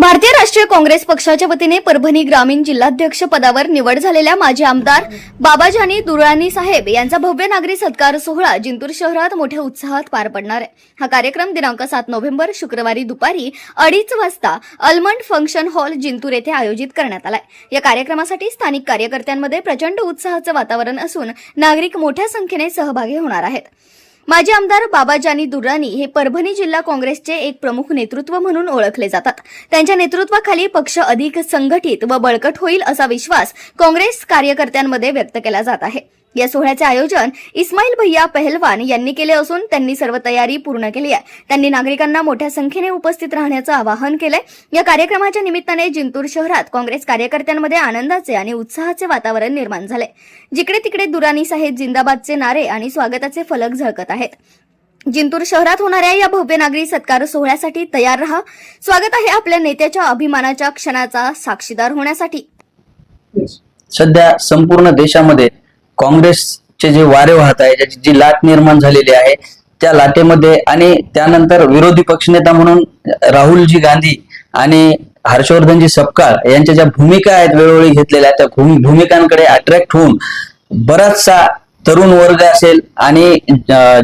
भारतीय राष्ट्रीय काँग्रेस पक्षाच्या वतीने परभणी ग्रामीण जिल्हाध्यक्ष पदावर निवड झालेल्या माजी आमदार बाबाजानी दुराणी साहेब यांचा भव्य नागरी सत्कार सोहळा जिंतूर शहरात मोठ्या उत्साहात पार पडणार आहे. हा कार्यक्रम दिनांक सात नोव्हेंबर शुक्रवारी दुपारी अडीच वाजता अल्मंड फंक्शन हॉल जिंतूर येथे आयोजित करण्यात आलाय या कार्यक्रमासाठी स्थानिक कार्यकर्त्यांमध्ये प्रचंड उत्साहाचं वातावरण असून नागरिक मोठ्या संख्येने सहभागी होणार आहेत. माजी आमदार बाबाजानी दुर्राणी हे परभणी जिल्हा काँग्रेसचे एक प्रमुख नेतृत्व म्हणून ओळखले जातात. त्यांच्या नेतृत्वाखाली पक्ष अधिक संघटित व बळकट होईल असा विश्वास काँग्रेस कार्यकर्त्यांमध्ये व्यक्त केला जात आहे. या सोहळ्याचे आयोजन इस्माईल भैया पहलवान यांनी केले असून त्यांनी सर्व तयारी पूर्ण केली आहे. त्यांनी नागरिकांना मोठ्या संख्येने उपस्थित राहण्याचं आवाहन केलंय. या कार्यक्रमाच्या निमित्ताने जिंतूर शहरात काँग्रेस कार्यकर्त्यांमध्ये आनंदाचे आणि उत्साहाचे वातावरण निर्माण झाले जिकडे तिकडे दुरानी साहेब जिंदाबादचे नारे आणि स्वागताचे फलक झळकत आहेत. जिंतूर शहरात होणाऱ्या या भव्य नागरी सत्कार सोहळ्यासाठी तयार रहा. स्वागत आहे आपल्या नेत्याच्या अभिमानाच्या क्षणाचा साक्षीदार होण्यासाठी. सध्या संपूर्ण देशामध्ये काँग्रेसचे जे वारे वाहत आहे ज्याची जी लाट निर्माण झालेली आहे त्या लाटेमध्ये आणि त्यानंतर विरोधी पक्षनेता म्हणून राहुलजी गांधी आणि हर्षवर्धनजी सपकाळ यांच्या ज्या भूमिका आहेत वेळोवेळी घेतलेल्या त्या भूमिकांकडे अट्रॅक्ट होऊन बराचसा तरुण वर्ग असेल आणि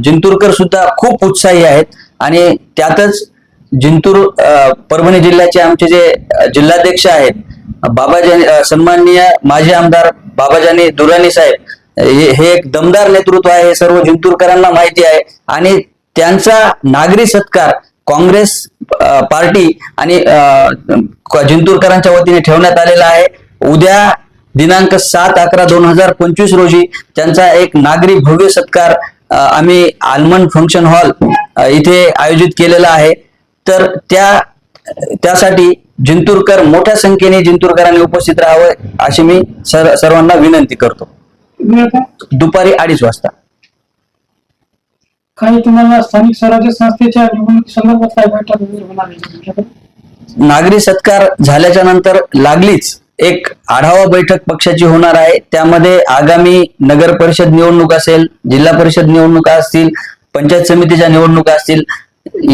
जिंतूरकर सुद्धा खूप उत्साही आहेत आणि त्यातच जिंतूर परभणी जिल्ह्याचे आमचे जे जिल्हाध्यक्ष आहेत बाबाजानी सन्माननीय माजी आमदार बाबाजानी दुराणी साहेब हे हे एक दमदार नेतृत्व आहे हे सर्व जिंतूरकरांना माहिती आहे. आणि त्यांचा नागरी सत्कार काँग्रेस पार्टी आणि जिंतूरकरांच्या वतीने ठेवण्यात आलेला आहे. उद्या दिनांक सात अकरा दोन हजार पंचवीस रोजी त्यांचा एक नागरी भव्य सत्कार आम्ही आलमंड फंक्शन हॉल इथे आयोजित केलेला आहे. तर त्या त्यासाठी जिंतूरकर मोठ्या संख्येने जिंतूरकरांनी उपस्थित राहावं अशी मी सर्वांना विनंती करतो. दुपारी अडीच वाजता. काही तुम्हाला स्थानिक स्वराज्य संस्थेच्या निवडणुकी संदर्भात काय बैठक वगैरे होणार आहे तुमच्याकडे? नागरी सत्कार झाल्याच्यानंतर लागलीच एक आढावा बैठक पक्षाची होणार आहे. त्यामध्ये आगामी नगर परिषद निवडणूक असेल जिल्हा परिषद निवडणुका असतील पंचायत समितीच्या निवडणुका असतील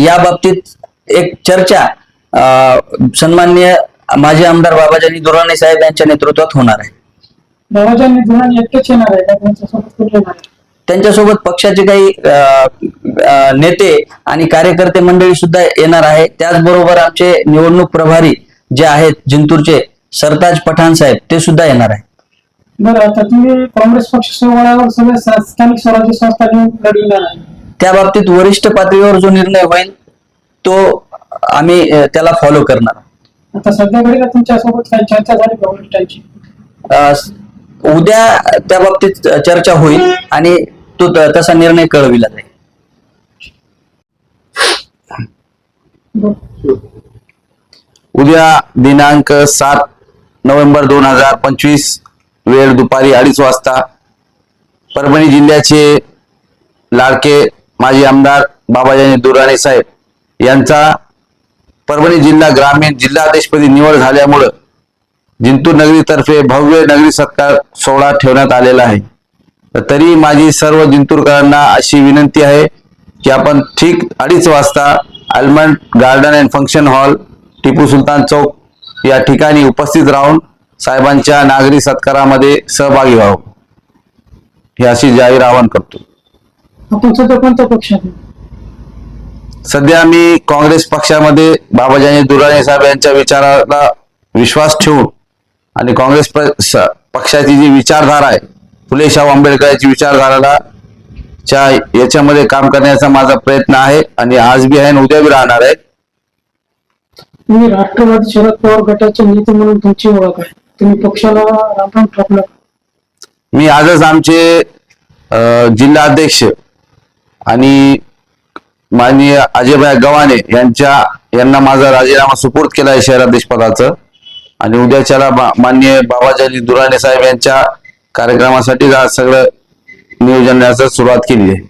या बाबतीत एक चर्चा अं, सन्माननीय माजी आमदार बाबाजानी दुराणे साहेब यांच्या नेतृत्वात होणार आहे. बाबाजांनी दुराणी एकटेच येणार आहे का त्यांच्यासोबत कुठे येणार आहे? त्यांच्यासोबत पक्षाचे काही अं, अं, नेते आणि कार्यकर्ते मंडळी सुद्धा येणार आहे. त्याचबरोबर आमचे निवडणूक प्रभारी जे आहेत जिंतूरचे सरताज पठाण साहेब ते सुद्धा येणार आहे. बरं आता तुम्ही काँग्रेस पक्ष सोहळ्यावर सगळे सा- स्थानिक स्वराज्य संस्था घेऊन लढविणार आहे. त्या बाबतीत वरिष्ठ पातळीवर जो निर्णय होईल तो आम्ही अं, त्याला फॉलो करणार. आता सध्या घडीला तुमच्यासोबत काही चर्चा झाली का? वरिष्ठांची? अं, उद्या त्या बाबतीत चर्चा होईल आणि तो तसा निर्णय कळविला जाईल. उद्या दिनांक सात नोव्हेंबर दोन हजार पंचवीस वेळ दुपारी अडीच वाजता परभणी जिल्ह्याचे लाडके माजी आमदार बाबाजी दुराणे साहेब यांचा परभणी जिल्हा ग्रामीण जिल्हाध्यक्षपदी निवड झाल्यामुळं जिंतूर नगरीतर्फे भव्य नगरी सत्कार सोहळा ठेवण्यात आलेला आहे. तर माझी सर्व जिंतूरकरांना अशी विनंती आहे की आपण ठीक अडीच वाजता almond garden and function hall Tipu Sultan चौक या ठिकाणी उपस्थित राहून साहेबांच्या नागरी सत्कारामध्ये सहभागी व्हावं. हे अशी जाहीर आवाहन करतो? सध्या मी काँग्रेस पक्षामध्ये बाबाजानी दुराणे साहेब यांच्या विचाराला विश्वास ठेवून आणि काँग्रेस पक्षाची जी विचारधारा आहे फुले शाहू आंबेडकरांची विचारधाराला च्या याच्यामध्ये काम करण्याचा माझा प्रयत्न आहे आणि आज बी आहे आणि उद्या बी राहणार आहे. तुम्ही राष्ट्रवादी शरद पवार गटाचे नेते म्हणून तुमची ओळख आहे. तुम्ही पक्षाला रामराम ठोकला मी आजच आमचे अं, जिल्हाध्यक्ष आणि माननीय अजयभाई गव्हाणे यांच्या यांना माझा राजीनामा सुपूर्द केला आहे शहराध्यक्ष पदाचं. आणि उद्याच्याला मान्य बाबाजी दुराणे साहेब यांच्या कार्यक्रमासाठी आज सगळं नियोजनाचा सुरुवात केली आहे.